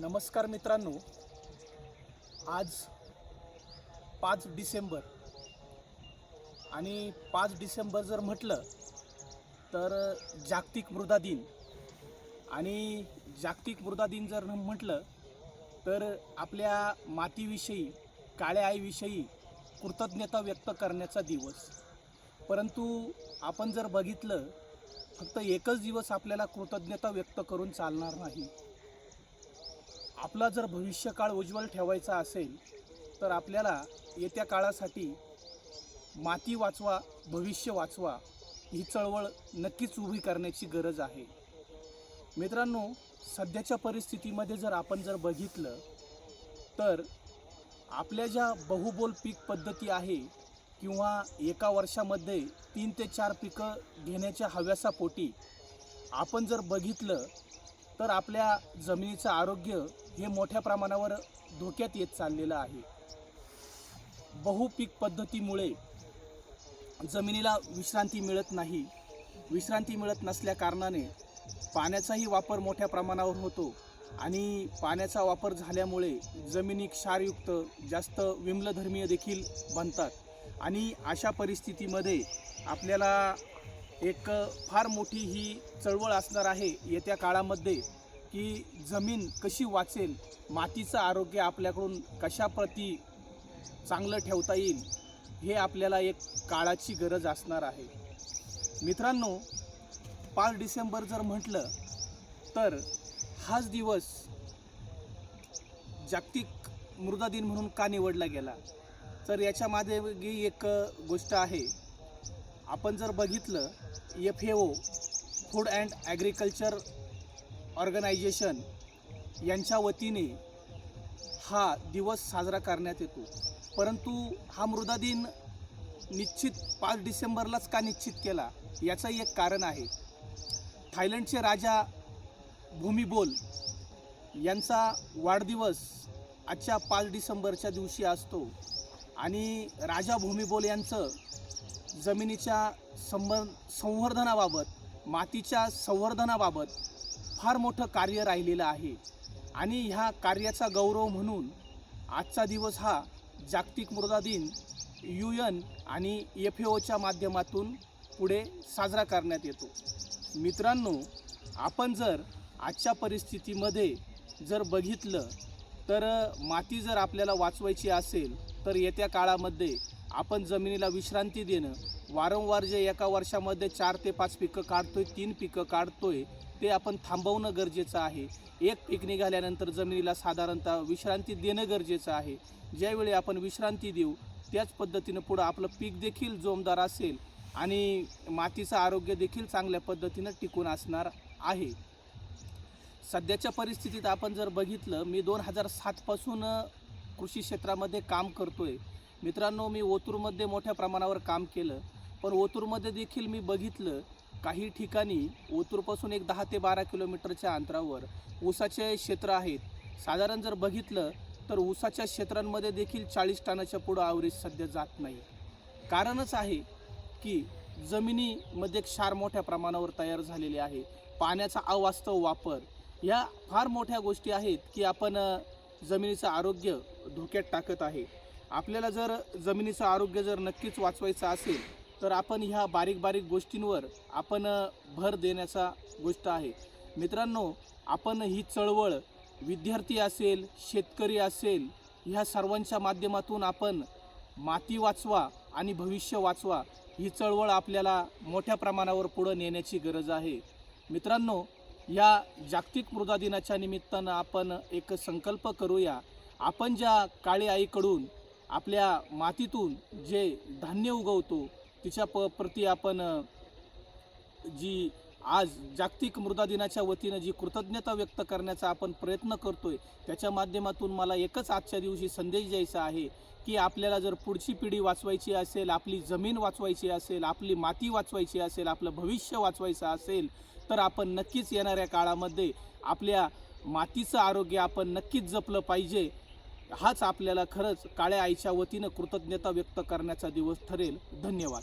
नमस्कार मित्रांनो. आज पाच डिसेंबर. आणि पाच डिसेंबर जर म्हटलं तर जागतिक मृदा दिन. आणि जागतिक मृदा दिन जर म्हटलं तर आपल्या मातीविषयी काळ्या आईविषयी कृतज्ञता व्यक्त करण्याचा दिवस. परंतु आपण जर बघितलं फक्त एकच दिवस आपल्याला कृतज्ञता व्यक्त करून चालणार नाही. आपला जर भविष्यकाळ उज्ज्वल ठेवायचा असेल तर आपल्याला येत्या काळासाठी माती वाचवा भविष्य वाचवा ही चळवळ नक्कीच उभी करण्याची गरज आहे. मित्रांनो सध्याच्या परिस्थितीमध्ये जर आपण जर बघितलं तर आपल्या ज्या बहुबोल पीक पद्धती आहे किंवा एका वर्षामध्ये तीन ते चार पिकं घेण्याच्या हव्यासापोटी आपण जर बघितलं तर आपल्या जमिनीचं आरोग्य हे मोठ्या प्रमाणावर धोक्यात येत चाललेलं आहे. बहुपीक पद्धतीमुळे जमिनीला विश्रांती मिळत नाही. विश्रांती मिळत नसल्या कारणाने पाण्याचाही वापर मोठ्या प्रमाणावर होतो आणि पाण्याचा वापर झाल्यामुळे जमिनी क्षारयुक्त जास्त विम्लधर्मीय देखील बनतात. आणि अशा परिस्थितीमध्ये आपल्याला एक फार मोठी ही चळवळ असणार आहे येत्या काळामध्ये की जमीन कशी वाचेल मातीचं आरोग्य आपल्याकडून कशाप्रती चांगलं ठेवता येईल हे आपल्याला एक काळाची गरज असणार आहे. मित्रांनो पाच डिसेंबर जर म्हटलं तर हाच दिवस जागतिक मृदा दिन म्हणून का निवडला गेला? तर याच्यामध्ये एक गोष्ट आहे. आपण जर बघितलं F A O food and agriculture organization यांच्या वतीने हा दिवस साजरा करण्यात येतो. परंतु हा मृदा दिन निश्चित पाच डिसेंबरलाच का निश्चित केला? याचंही एक कारण आहे. थायलंडचे राजा भूमिबोल यांचा वाढदिवस आजच्या पाच डिसेंबरच्या दिवशी असतो आणि राजा भूमिबोल यांचं जमिनीच्या संबर संवर्धनाबाबत मातीच्या संवर्धनाबाबत फार मोठं कार्य राहिलेलं आहे. आणि ह्या कार्याचा गौरव म्हणून आजचा दिवस हा जागतिक मृदा दिन यू एन आणि एफ ए ओच्या माध्यमातून पुढे साजरा करण्यात येतो. मित्रांनो आपण जर आजच्या परिस्थितीमध्ये जर बघितलं तर माती जर आपल्याला वाचवायची असेल तर येत्या काळामध्ये आपण जमिनीला विश्रांती देणं वारंवार जे एका वर्षामध्ये चार ते पाच पिकं काढतोय तीन पिकं काढतोय ते आपण थांबवणं गरजेचं आहे. एक पीक निघाल्यानंतर जमिनीला साधारणतः विश्रांती देणं गरजेचं आहे. ज्यावेळी आपण विश्रांती देऊ त्याच पद्धतीनं पुढं आपलं पीक देखील जोमदार असेल आणि मातीचं आरोग्य देखील चांगल्या पद्धतीनं टिकून असणार आहे. सध्याच्या परिस्थितीत आपण जर बघितलं मी दोन हजार सातपासून कृषी क्षेत्रामध्ये काम आहे मित्रांनो मी ओतूरमध्ये मोठ्या प्रमाणावर काम केलं. पण ओतूरमध्ये देखील मी बघितलं काही ठिकाणी ओतूरपासून एक दहा ते बारा किलोमीटरच्या अंतरावर ऊसाचे क्षेत्र आहेत. साधारण जर बघितलं तर ऊसाच्या क्षेत्रांमध्ये देखील चाळीस टनाच्या पुढं ॲव्हरेज सध्या जात नाही. कारणच आहे की जमिनीमध्ये क्षार मोठ्या प्रमाणावर तयार झालेले आहे. पाण्याचा अवास्तव वापर ह्या फार मोठ्या गोष्टी आहेत की आपण जमिनीचं आरोग्य धोक्यात टाकत आहे. आपल्याला जर जमिनीचं आरोग्य जर नक्कीच वाचवायचं असेल तर आपण ह्या बारीक बारीक गोष्टींवर आपण भर देण्याचा गोष्ट आहे. मित्रांनो आपण ही चळवळ विद्यार्थी असेल शेतकरी असेल ह्या सर्वांच्या माध्यमातून आपण माती वाचवा आणि भविष्य वाचवा ही चळवळ आपल्याला मोठ्या प्रमाणावर पुढं नेण्याची गरज आहे. मित्रांनो या जागतिक मृदा दिनाच्या निमित्तानं आपण एक संकल्प करूया. आपण ज्या काळी आईकडून आपल्या मातीतून जे धान्य उगवतो तिच्या प प्रती आपण जी आज जागतिक मृदा दिनाच्या वतीनं जी कृतज्ञता व्यक्त करण्याचा आपण प्रयत्न करतोय त्याच्या माध्यमातून मला एकच आजच्या दिवशी संदेश द्यायचा आहे की आपल्याला जर पुढची पिढी वाचवायची असेल आपली जमीन वाचवायची असेल आपली माती वाचवायची असेल आपलं भविष्य वाचवायचं असेल तर आपण नक्कीच येणाऱ्या काळामध्ये आपल्या मातीचं आरोग्य आपण नक्कीच जपलं पाहिजे. हाच आपल्याला खरंच काळ्या आईच्या वतीनं कृतज्ञता व्यक्त करण्याचा दिवस ठरेल. धन्यवाद.